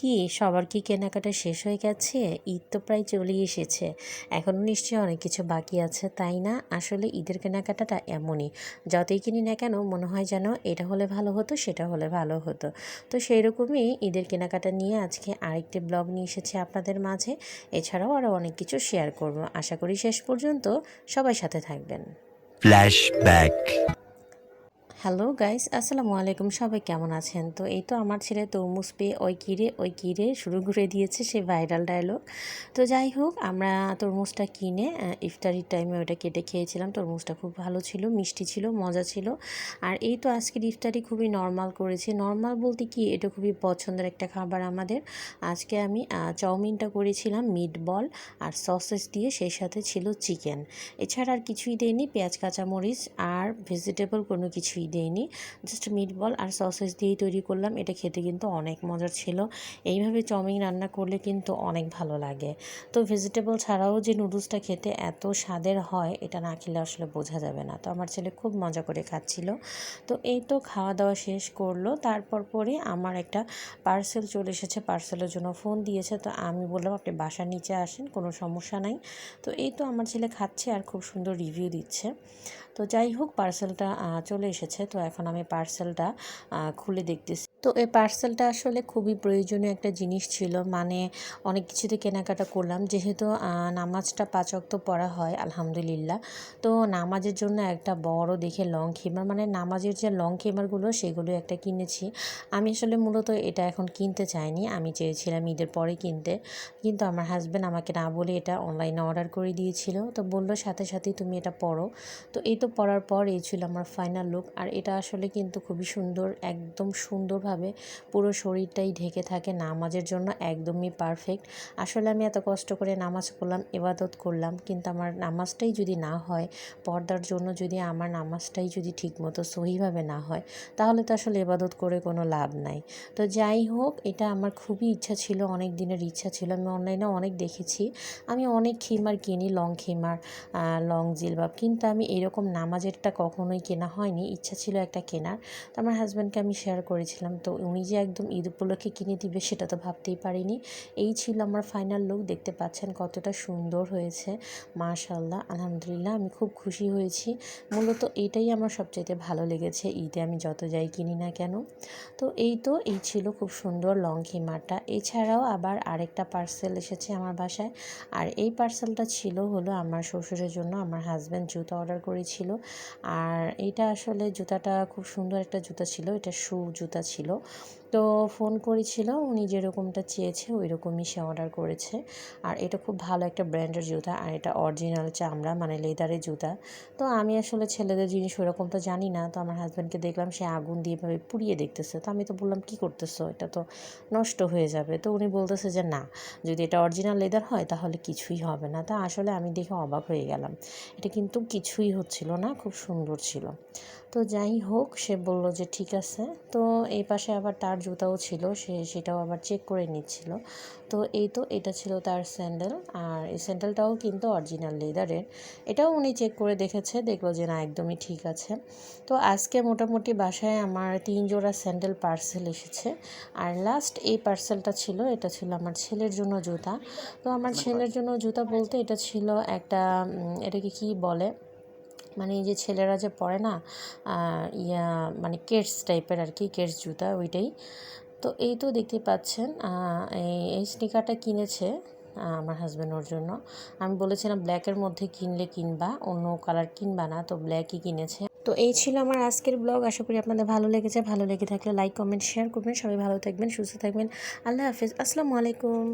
কি সবার কি কেনাকাটা শেষ হয়ে গেছে? ঈদ তো প্রায় চলেই এসেছে। এখনও নিশ্চয়ই অনেক কিছু বাকি আছে, তাই না? আসলে ঈদের কেনাকাটাটা এমনই। যতই কিনি না কেন, মনে হয় যেন এটা হলে ভালো হতো, সেটা হলে ভালো হতো। তো সেই রকমই ঈদের কেনাকাটা নিয়ে আজকে আরেকটি ব্লগ নিয়ে এসেছি আপনাদের মাঝে। এছাড়াও আরও অনেক কিছু শেয়ার করব। আশা করি শেষ পর্যন্ত সবাই সাথে থাকবেন। Flashback. হ্যালো গাইস আসসালামু আলাইকুম সবাই কেমন আছেন? তো এই তো আমার ছেলে তরমুজ পেয়ে ওই কিরে ওই কিরে শুরু করে দিয়েছে সে ভাইরাল ডায়লগ তো যাই হোক, আমরা তরমুজটা কিনে ইফতারির টাইমে ওটা কেটে খেয়েছিলাম। তরমুজটা খুব ভালো ছিল, মিষ্টি ছিল, মজা ছিল। আর এই তো আজকের ইফতারি খুবই নর্মাল করেছি। নর্মাল বলতে কি, এটা খুবই পছন্দের একটা খাবার আমাদের। আজকে আমি চাউমিনটা করেছিলাম মিট বল আর সসেস দিয়ে, সেই সাথে ছিল চিকেন এছাড়া আর কিছুই দেয়নি পেঁয়াজ, কাঁচামরিচ আর ভেজিটেবল কোনো কিছুই দেয়নি জাস্ট মিট বল আর সসেস দিয়েই তৈরি করলাম। এটা খেতে কিন্তু অনেক মজার ছিল। এইভাবে চাউমিন রান্না করলে কিন্তু অনেক ভালো লাগে। তো ভেজিটেবল ছাড়াও যে নুডলসটা খেতে এত স্বাদের হয়, এটা না খেলে আসলে বোঝা যাবে না। তো আমার ছেলে খুব মজা করে খাচ্ছিল। তো এই তো খাওয়া দাওয়া শেষ করল। তারপর পরে আমার একটা পার্সেল চলে এসেছে। পার্সেলের জন্য ফোন দিয়েছে। তো আমি বললাম, আপনি বাসার নিচে আসেন, কোনো সমস্যা নাই। তো এই তো আমার ছেলে খাচ্ছে আর খুব সুন্দর রিভিউ দিচ্ছে। তো যাই হোক পার্সেলটা চলে এসেছে। তো এখন আমি পার্সেলটা খুলে দেখতেছি। তো এই পার্সেলটা আসলে খুবই প্রয়োজনীয় একটা জিনিস ছিল। মানে অনেক কিছুতে কেনাকাটা করলাম। যেহেতু নামাজটা পাচক পড়া হয়, আলহামদুলিল্লাহ। তো নামাজের জন্য একটা বড় দেখে লং খেমার মানে নামাজের যে লং খেমারগুলো সেগুলো একটা কিনেছি। আমি আসলে মূলত এটা এখন কিনতে চাইনি। আমি চেয়েছিলাম ঈদের পরে কিনতে। কিন্তু আমার হাজব্যান্ড আমাকে না বলে এটা অনলাইনে অর্ডার করে দিয়েছিল। তো বলল, সাথে সাথেই তুমি এটা পড়ো। তো এই তো পড়ার পর এই ছিল আমার ফাইনাল লুক আর এটা আসলে কিন্তু খুবই সুন্দর, একদম সুন্দরভাবে পুরো শরীরটাই ঢেকে থাকে নামাজের জন্য একদমই পারফেক্ট আসলে আমি এত কষ্ট করে নামাজ পড়লাম এবাদত করলাম, কিন্তু আমার নামাজটাই যদি না হয়, পর্দার জন্য যদি আমার নামাজটাই যদি ঠিকমতো সহিভাবে না হয়, তাহলে তো আসলে এবাদত করে কোনো লাভ নাই। তো যাই হোক, এটা আমার খুবই ইচ্ছা ছিল, অনেক দিনের ইচ্ছা ছিল, আমি অনলাইনে অনেক দেখেছি। আমি অনেক খিমার কিনি লং খিমার লং জিলবাব, কিন্তু আমি এরকম নামাজেরটা কখনোই কেনা হয়নি, ইচ্ছা ছিল একটা কেনার। তো আমার হাজব্যান্ডকে আমি শেয়ার করেছিলাম তো উনি যে একদম ঈদ উপলক্ষে কিনে দিবে সেটা তো ভাবতেই পারিনি। এই ছিল আমার ফাইনাল লুক দেখতে পাচ্ছেন কতটা সুন্দর হয়েছে। মাশাল্লাহ আলহামদুলিল্লাহ আমি খুব খুশি হয়েছি। মূলত এটাই আমার সবচাইতে ভালো লেগেছে ঈদে আমি যত যাই কিনি না কেন। তো এই তো, এই ছিল খুব সুন্দর লং খিমারটা এছাড়াও আবার আরেকটা পার্সেল এসেছে আমার বাসায়। আর এই পার্সেলটা ছিল হলো আমার শ্বশুরের জন্য, আমার হাজব্যান্ড জুতো অর্ডার করেছিল। আর এটা আসলে জুতাটা খুব সুন্দর একটা জুতা ছিল, এটা শু জুতা ছিল। ছিল। তো ফোন করেছিল, উনি যেরকমটা চেয়েছে ওই রকমই সে অর্ডার করেছে। আর এটা খুব ভালো একটা ব্র্যান্ডের জুতা, আর এটা অরিজিনাল চামড়া মানে লেদারের জুতা। তো আমি আসলে ছেলেদের জিনিস ওরকম তো জানি না, তো আমার হাজব্যান্ডকে দেখলাম, সে আগুন দিয়ে এভাবে পুড়িয়ে দেখতেছে। তো আমি তো বললাম, কি করতেছো? এটা তো নষ্ট হয়ে যাবে। তো উনি বলতেছে যে, না, যদি এটা অরিজিনাল লেদার হয়, তাহলে কিছুই হবে না। তা আসলে আমি দেখে অবাক হয়ে গেলাম। এটা কিন্তু কিছুই হচ্ছিল না, খুব সুন্দর ছিল। তো যাই হোক, সে বলল যে, ঠিক আছে। তো এই পাশে আবার তার জুতাও ছিল সে সেটাও আবার চেক করে নিচ্ছিল। তো এই তো এটা ছিল তার স্যান্ডেল আর এই স্যান্ডেলটাও কিন্তু অরিজিনাল লেদারের এটাও উনি চেক করে দেখেছে দেখল যে না একদমই ঠিক আছে। তো আজকে মোটামুটি বাসায় আমার তিন জোড়া স্যান্ডেল পার্সেল এসেছে আর লাস্ট এই পার্সেলটা ছিল এটা ছিল আমার ছেলের জন্য জুতা। তো আমার ছেলের জন্য জুতা বলতে এটা ছিল একটা এটাকে কি বলে? মানে এই যে ছেলেরা যে পরে না ইয়া মানে কেটস টাইপের আর কি কেটস জুতা ওইটাই। তো এই তো দেখতে পাচ্ছেন এই স্নিকারটা কিনেছে আমার হাজব্যান্ড ওর জন্য। আমি বলেছিলাম ব্ল্যাকের মধ্যে কিনলে কিনবা, অন্য কালার কিনবা না, তো ব্ল্যাকই কিনেছে। তো এই ছিল আমার আজকের ব্লগ আশা করি আপনাদের ভালো লেগেছে। ভালো লেগে থাকলে লাইক কমেন্ট শেয়ার করবেন। সবাই ভালো থাকবেন, সুস্থ থাকবেন। আল্লাহ হাফিজ, আসসালামু আলাইকুম।